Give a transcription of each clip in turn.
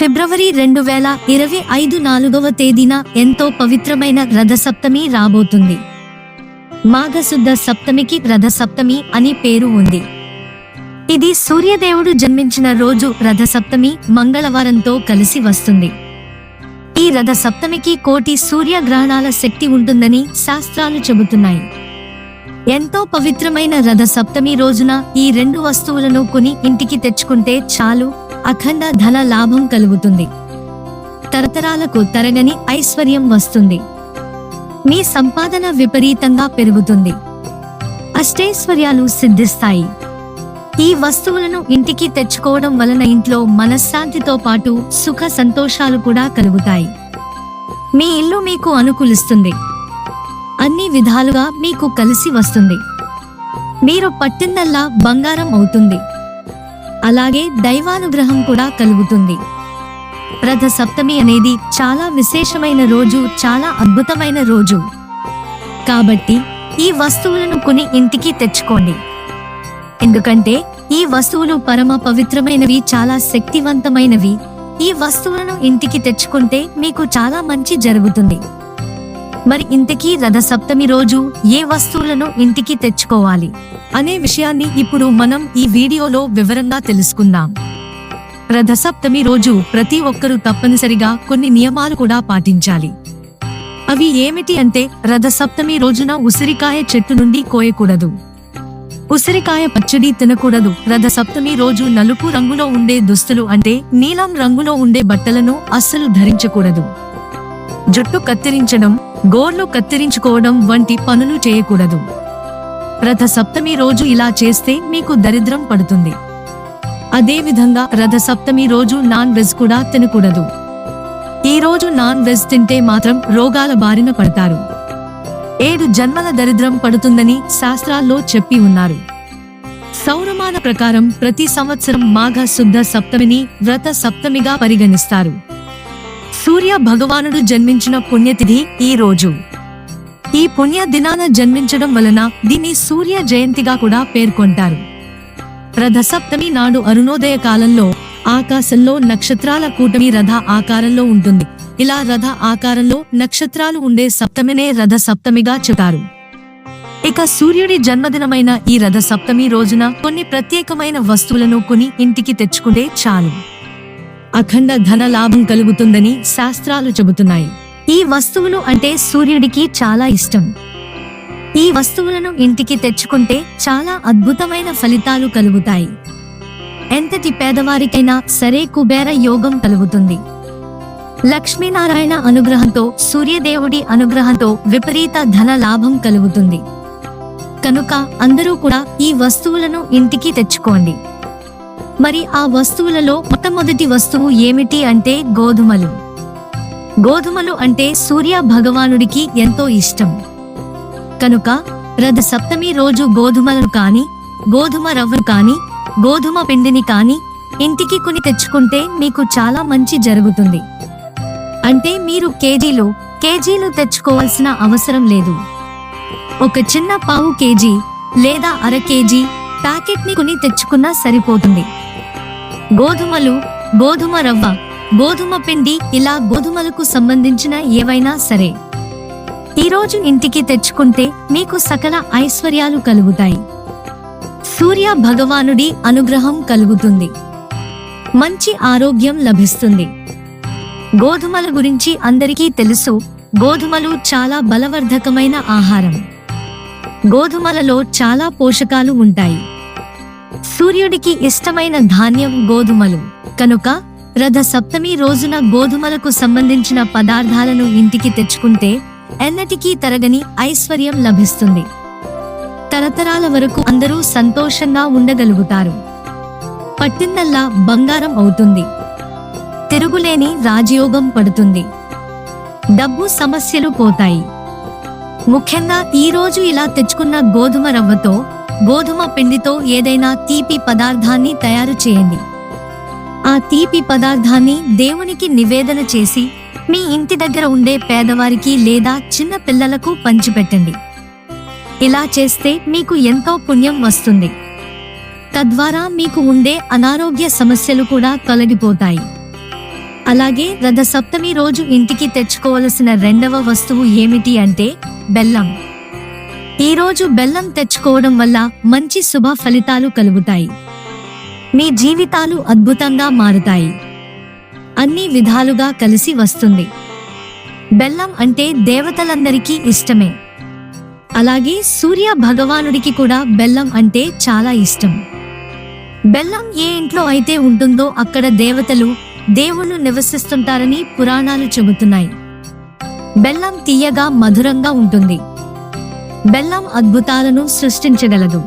ఫిబ్రవరి రెండు వేల ఇరవై ఐదు నాలుగవ తేదీన ఎంతో పవిత్రమైన రథసప్తమి రాబోతుంది. మాఘశుద్ధ సప్తమికి రథసప్తమి అని పేరు ఉంది. ఇది సూర్యదేవుడు జన్మించిన రోజు రథసప్తమి మంగళవారంతో కలిసి వస్తుంది. ఈ రథసప్తమికి కోటి సూర్యగ్రహణాల శక్తి ఉంటుందని శాస్త్రాలు చెబుతున్నాయి. ఎంతో పవిత్రమైన రథసప్తమి రోజున ఈ రెండు వస్తువులను కొని ఇంటికి తెచ్చుకుంటే చాలు అఖండ ధన లాభం కలుగుతుంది. తరతరాలకు తరగని ఐశ్వర్యం వస్తుంది. మీ సంపాదన విపరీతంగా పెరుగుతుంది. అష్టైశ్వర్యాలు సిద్ధిస్తాయి. ఈ వస్తువులను ఇంటికి తెచ్చుకోవడం వలన ఇంట్లో మనశ్శాంతితో పాటు సుఖ సంతోషాలు కూడా కలుగుతాయి. మీ ఇల్లు మీకు అనుకూలిస్తుంది. అన్ని విధాలుగా మీకు కలిసి వస్తుంది. మీరు పట్టిందల్లా బంగారం అవుతుంది. అలాగే దైవానుగ్రహం కూడా కలుగుతుంది. రథ సప్తమి అనేది చాలా విశేషమైన రోజు చాలా అద్భుతమైన రోజు. కాబట్టి ఈ వస్తువులను కొని ఇంటికి తెచ్చుకోండి. ఎందుకంటే ఈ వస్తువులు పరమ పవిత్రమైనవి చాలా శక్తివంతమైనవి. ఈ వస్తువులను ఇంటికి తెచ్చుకుంటే మీకు చాలా మంచి జరుగుతుంది. మరి ఇంతకీ రథసప్తమి రోజు ఏ వస్తువులను ఇంటికి తెచ్చుకోవాలి అనే విషయాన్ని ఇప్పుడు మనం ఈ వీడియోలో వివరంగా తెలుసుకుందాం. రథసప్తమి రోజు ప్రతి ఒక్కరూ తప్పనిసరిగా కొన్ని నియమాలు కూడా పాటించాలి. అవి ఏమిటి అంటే రథసప్తమి రోజున ఉసిరికాయ చెట్టు నుండి కోయకూడదు. ఉసిరికాయ పచ్చడి తినకూడదు. రథసప్తమి రోజు నలుపు రంగులో ఉండే దుస్తులు అంటే నీలం రంగులో ఉండే బట్టలను అస్సలు ధరించకూడదు. జుట్టు కత్తిరించడం గోర్లు కత్తిరించుకోవడం వంటి పనులు చేయకూడదు. రథ సప్తమి రోజు ఇలా చేస్తే మీకు దరిద్రం పడుతుంది. అదేవిధంగా రథ సప్తమి రోజు నాన్ వెజ్ కూడా తినకూడదు. ఈ రోజు నాన్ వెజ్ తింటే మాత్రం రోగాల బారిన పడతారు. ఏడు జన్మల దరిద్రం పడుతుందని శాస్త్రాల్లో చెప్పి ఉన్నారు. సౌరమాన ప్రకారం ప్రతి సంవత్సరం మాఘ శుద్ధ సప్తమిని వ్రత సప్తమిగా పరిగణిస్తారు. సూర్య భగవానుడు జన్మించిన పుణ్యతిథి ఈ రోజు. ఈ పుణ్య దినాన జన్మించడం వలన దీన్ని సూర్య జయంతిగా కూడా పేర్కొంటారు. రథసప్తమి నాడు అరుణోదయ కాలంలో ఆకాశంలో నక్షత్రాల కూటమి రథ ఆకారంలో ఉంటుంది. ఇలా రథ ఆకారంలో నక్షత్రాలు ఉండే సప్తమినే రథ సప్తమిగా చెబుతారు. ఇక సూర్యుడి జన్మదినమైన ఈ రథ సప్తమి రోజున కొన్ని ప్రత్యేకమైన వస్తువులను కొని ఇంటికి తెచ్చుకుంటే చాలు. అఖండ ధన లాభం కలుగుతుందని శాస్త్రాలు చెబుతున్నాయి. ఈ వస్తువులు అంటే సూర్యుడికి చాలా ఇష్టం. ఈ వస్తువులను ఇంటికి తెచ్చుకుంటే చాలా అద్భుతమైన ఫలితాలు కలుగుతాయి. ఎంతటి పేదవారికైనా సరే కుబేర యోగం కలుగుతుంది. లక్ష్మీనారాయణ అనుగ్రహంతో సూర్యదేవుడి అనుగ్రహంతో విపరీత ధన లాభం కలుగుతుంది. కనుక అందరూ కూడా ఈ వస్తువులను ఇంటికి తెచ్చుకోండి. మరి ఆ వస్తువులలో మొట్టమొదటి వస్తువు ఏమిటి అంటే గోధుమలు. గోధుమలు అంటే సూర్య భగవానుడికి ఎంతో ఇష్టం. కనుక రథ సప్తమి రోజు గోధుమలను కాని గోధుమ రవ్వను కాని గోధుమ పిండిని కాని ఇంటికి కొని తెచ్చుకుంటే మీకు చాలా మంచి జరుగుతుంది. అంటే మీరు కేజీలు కేజీలు తెచ్చుకోవాల్సిన అవసరం లేదు. ఒక చిన్న పావు కేజీ లేదా అర కేజీ ప్యాకెట్ని కొని తెచ్చుకున్నా సరిపోతుంది. గోధుమలు గోధుమ రవ్వ గోధుమ పిండి ఇలా గోధుమలకు సంబంధించిన ఏవైనా సరే. ఈరోజు ఇంటికి తెచ్చుకుంటే మీకు సకల ఐశ్వర్యాలు కలుగుతాయి. సూర్య భగవానుడి అనుగ్రహం కలుగుతుంది. మంచి ఆరోగ్యం లభిస్తుంది. గోధుమల గురించి అందరికీ తెలుసు గోధుమలు చాలా బలవర్ధకమైన ఆహారం. గోధుమలలో చాలా పోషకాలు ఉంటాయి. సూర్యుడికి ఇష్టమైన ధాన్యం గోధుమలు. కనుక రథ సప్తమి రోజున గోధుమలకు సంబంధించిన పదార్థాలను ఇంటికి తెచ్చుకుంటే ఎన్నటికీ తరగని ఐశ్వర్యం లభిస్తుంది. తరతరాల వరకు అందరూ సంతోషంగా ఉండగలుగుతారు. పట్టిందల్లా బంగారం అవుతుంది. తిరుగులేని రాజయోగం పడుతుంది. డబ్బు సమస్యలు పోతాయి. ముఖ్యంగా ఈ రోజు ఇలా తెచ్చుకున్న గోధుమ రవ్వతో గోధుమ పిండితో ఏదైనా తీపి పదార్థాన్ని తయారు చేయండి. ఆ తీపి పదార్థాన్ని దేవునికి నివేదన చేసి మీ ఇంటి దగ్గర ఉండే పేదవారికి లేదా చిన్న పిల్లలకు పంచిపెట్టండి. ఇలా చేస్తే మీకు ఎంతో పుణ్యం వస్తుంది. తద్వారా మీకు ఉండే అనారోగ్య సమస్యలు కూడా తొలగిపోతాయి. అలాగే రథ సప్తమి రోజు ఇంటికి తెచ్చుకోవలసిన రెండవ వస్తువు ఏమిటి అంటే బెల్లం. ఈరోజు బెల్లం తెచ్చుకోవడం వల్ల మంచి శుభ ఫలితాలు కలుగుతాయి. మీ జీవితాలు అద్భుతంగా మారుతాయి. అన్ని విధాలుగా కలిసి వస్తుంది. బెల్లం అంటే దేవతలందరికీ ఇష్టమే. అలాగే సూర్య భగవానుడికి కూడా బెల్లం అంటే చాలా ఇష్టం. బెల్లం ఏ ఇంట్లో అయితే ఉంటుందో అక్కడ దేవతలు దేవుళ్ళు నివసిస్తుంటారని పురాణాలు చెబుతున్నాయి. బెల్లం తీయగా మధురంగా ఉంటుంది. బెల్లం అద్భుతాలను సృష్టించగలదు.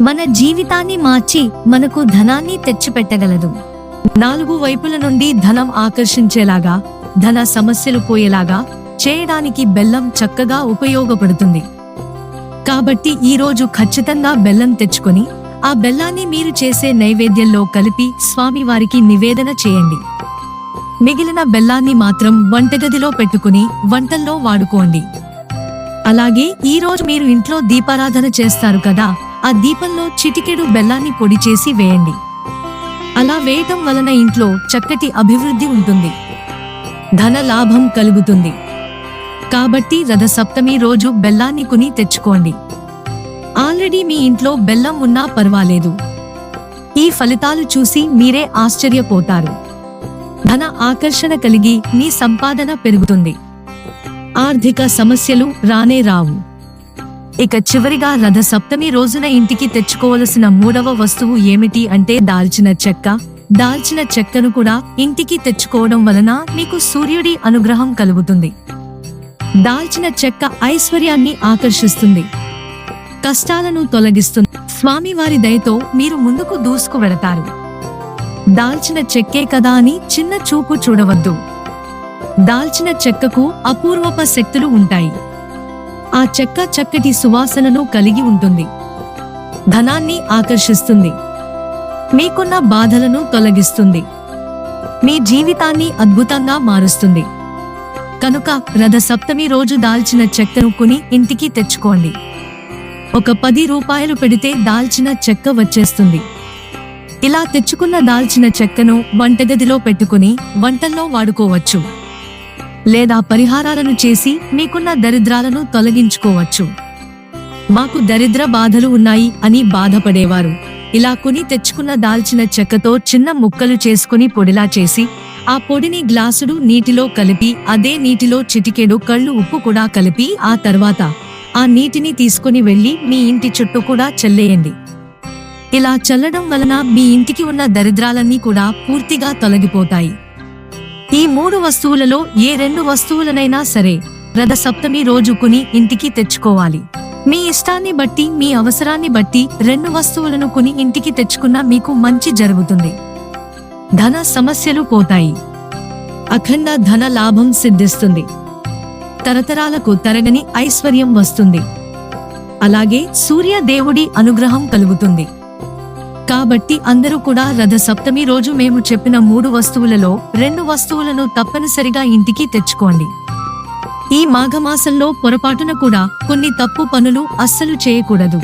మన జీవితాన్ని మార్చి మనకు ధనాన్ని తెచ్చిపెట్టగలదు. నాలుగు వైపుల నుండి ధనం ఆకర్షించేలాగా ధన సమస్యలు పోయేలాగా చేయడానికి బెల్లం చక్కగా ఉపయోగపడుతుంది. కాబట్టి ఈ రోజు ఖచ్చితంగా బెల్లం తెచ్చుకొని ఆ బెల్లాన్ని మీరు చేసే నైవేద్యంలో కలిపి స్వామివారికి నివేదన చేయండి. మిగిలిన బెల్లాన్ని మాత్రం వంటగదిలో పెట్టుకుని వంటల్లో వాడుకోండి. అలాగే ఈ రోజు మీరు ఇంట్లో దీపారాధన చేస్తారు కదా ఆ దీపంలో చిటికెడు బెల్లాన్ని పొడి చేసి వేయండి. అలా వేయటం వలన ఇంట్లో చక్కటి అభివృద్ధి ఉంటుంది. ధన లాభం కలుగుతుంది. కాబట్టి రథ సప్తమి రోజు బెల్లాన్ని కొని తెచ్చుకోండి. ఆల్రెడీ మీ ఇంట్లో బెల్లం ఉన్నా పర్వాలేదు. ఈ ఫలితాలు చూసి మీరే ఆశ్చర్యపోతారు. ధన ఆకర్షణ కలిగి మీ సంపాదన పెరుగుతుంది. ఆర్థిక సమస్యలు రానే రావు. ఇక చివరిగా రథ సప్తమి రోజున ఇంటికి తెచ్చుకోవలసిన మూడవ వస్తువు ఏమిటి అంటే దాల్చిన చెక్క. దాల్చిన చెక్కను కూడా ఇంటికి తెచ్చుకోవడం వలన మీకు సూర్యుడి అనుగ్రహం కలుగుతుంది. దాల్చిన చెక్క ఐశ్వర్యాన్ని ఆకర్షిస్తుంది. కష్టాలను తొలగిస్తుంది. స్వామివారి దయతో మీరు ముందుకు దూసుకు వెళతారు దాల్చిన చెక్కే కదా అని చిన్న చూపు చూడవద్దు. దాల్చిన చెక్కకు అపూర్వప శక్తులు ఉంటాయి. ఆ చెక్క చక్కటి సువాసనను కలిగి ఉంటుంది. ధనాన్ని ఆకర్షిస్తుంది. మీకున్న బాధలను తొలగిస్తుంది. మీ జీవితాన్ని అద్భుతంగా మారుస్తుంది. కనుక రథ సప్తమి రోజు దాల్చిన చెక్కను కొని ఇంటికి తెచ్చుకోండి. ఒక పది రూపాయలు పెడితే దాల్చిన చెక్క వచ్చేస్తుంది. ఇలా తెచ్చుకున్న దాల్చిన చెక్కను వంటగదిలో పెట్టుకుని వంటల్లో వాడుకోవచ్చు. లేదా పరిహారాలను చేసి మీకున్న దరిద్రాలను తొలగించుకోవచ్చు. మాకు దరిద్ర బాధలు ఉన్నాయి అని బాధపడేవారు. ఇలా కొని తెచ్చుకున్న దాల్చిన చెక్కతో చిన్న ముక్కలు చేసుకుని పొడిలా చేసి ఆ పొడిని గ్లాసుడు నీటిలో కలిపి అదే నీటిలో చిటికెడు కళ్ళు ఉప్పు కూడా కలిపి ఆ తర్వాత ఆ నీటిని తీసుకుని వెళ్ళి మీ ఇంటి చుట్టూ కూడా చల్లేయండి. ఇలా చల్లడం వలన మీ ఇంటికి ఉన్న దరిద్రాలన్నీ కూడా పూర్తిగా తొలగిపోతాయి. ఈ మూడు వస్తువులలో ఏ రెండు వస్తువులనైనా సరే రథ సప్తమి రోజు కొని ఇంటికి తెచ్చుకోవాలి. మీ ఇష్టాన్ని బట్టి మీ అవసరాన్ని బట్టి రెండు వస్తువులను కొని ఇంటికి తెచ్చుకున్న మీకు మంచి జరుగుతుంది. ధన సమస్యలు పోతాయి. అఖండ ధన లాభం సిద్ధిస్తుంది. తరతరాలకు తరగని ఐశ్వర్యం వస్తుంది. అలాగే సూర్య దేవుడి అనుగ్రహం కలుగుతుంది. కాబట్టి అందరూ కూడా రథ సప్తమి రోజు మేము చెప్పిన మూడు వస్తువులలో రెండు వస్తువులను తప్పనిసరిగా ఇంటికి తెచ్చుకోండి. ఈ మాఘమాసంలో పొరపాటున కూడా కొన్ని తప్పు పనులు అస్సలు చేయకూడదు.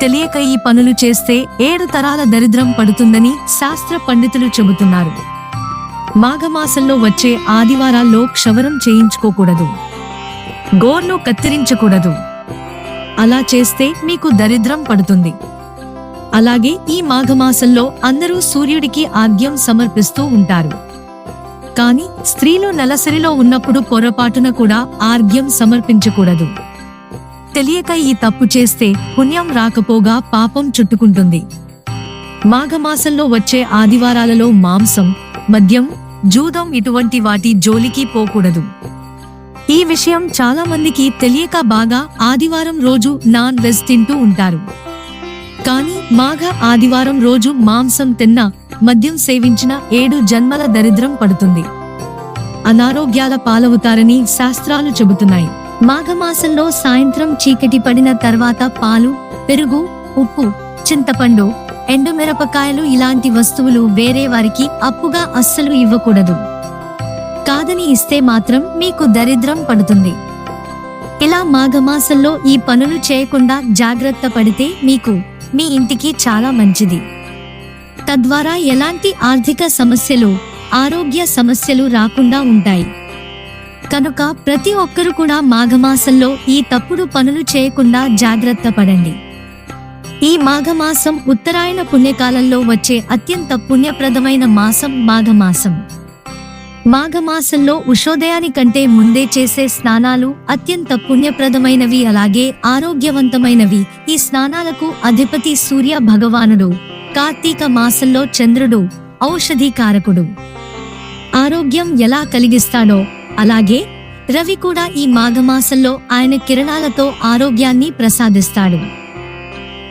తెలియక ఈ పనులు చేస్తే ఏడు తరాల దరిద్రం పడుతుందని శాస్త్ర పండితులు చెబుతున్నారు. మాఘమాసంలో వచ్చే ఆదివారాల్లో క్షవరం చేయించుకోకూడదు. గోర్లు కత్తిరించకూడదు. అలా చేస్తే మీకు దరిద్రం పడుతుంది. అలాగే ఈ మాఘమాసంలో అందరూ సూర్యుడికి ఆద్యం సమర్పిస్తూ ఉంటారు. కానీ స్త్రీలు నెలసరిలో ఉన్నప్పుడు పొరపాటున కూడా ఆర్ఘ్యం సమర్పించకూడదు. తెలియక ఈ తప్పు చేస్తే పుణ్యం రాకపోగా పాపం చుట్టుకుంటుంది. మాఘమాసంలో వచ్చే ఆదివారాలలో మాంసం మద్యం జూదం ఇటువంటి వాటి జోలికి పోకూడదు. ఈ విషయం చాలా మందికి తెలియక బాగా ఆదివారం రోజు నాన్ వెజ్ తింటూ ఉంటారు. కానీ మాఘ ఆదివారం రోజు మాంసం తిన్నా మద్యం సేవించిన ఏడు జన్మల దరిద్రం పడుతుంది. అనారోగ్యాల పాలవుతారని శాస్త్రాలు చెబుతున్నాయి. మాఘమాసంలో సాయంత్రం చీకటి పడిన తర్వాత పాలు పెరుగు ఉప్పు చింతపండు ఎండుమిరపకాయలు ఇలాంటి వస్తువులు వేరే వారికి అప్పుగా అస్సలు ఇవ్వకూడదు. కాదని ఇస్తే మాత్రం మీకు దరిద్రం పడుతుంది. ఇలా మాఘమాసంలో ఈ పనులు చేయకుండా జాగ్రత్త పడితే మీకు మీ ఇంటికి చాలా మంచిది. తద్వారా ఎలాంటి ఆర్థిక సమస్యలు ఆరోగ్య సమస్యలు రాకుండా ఉంటాయి. కనుక ప్రతి ఒక్కరు కూడా మాఘమాసంలో ఈ తప్పుడు పనులు చేయకుండా జాగ్రత్త పడండి. ఈ మాఘమాసం ఉత్తరాయణ పుణ్యకాలంలో వచ్చే అత్యంత పుణ్యప్రదమైన మాసం మాఘమాసం. మాఘమాసంలో ఉషోదయానికంటే ముందే చేసే స్నానాలు అత్యంత పుణ్యప్రదమైనవి అలాగే ఆరోగ్యవంతమైనవి. ఈ స్నానాలకు అధిపతి సూర్య భగవానుడు కార్తీక మాసంలో చంద్రుడు ఔషధీకారకుడు ఆరోగ్యం ఎలా కలిగిస్తాడో అలాగే రవి కూడా ఈ మాఘమాసంలో ఆయన కిరణాలతో ఆరోగ్యాన్ని ప్రసాదిస్తాడు.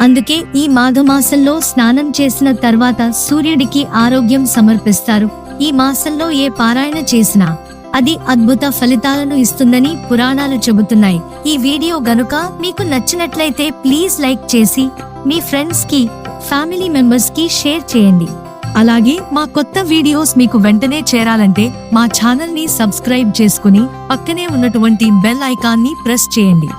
అందుకే ఈ మాఘమాసంలో స్నానం చేసిన తర్వాత సూర్యుడికి ఆరోగ్యం సమర్పిస్తారు. ఈ మాసంలో ఏ పారాయణ చేసినా అది అద్భుత ఫలితాలను ఇస్తుందని పురాణాలు చెబుతున్నాయి. ఈ వీడియో గనుక మీకు నచ్చినట్లయితే ప్లీజ్ లైక్ చేసి మీ ఫ్రెండ్స్కి ఫ్యామిలీ మెంబర్స్కి షేర్ చేయండి. అలాగే మా కొత్త వీడియోస్ మీకు వెంటనే చేరాలంటే మా ఛానల్ని సబ్స్క్రైబ్ చేసుకుని పక్కనే ఉన్నటువంటి బెల్ ఐకాన్ని ప్రెస్ చేయండి.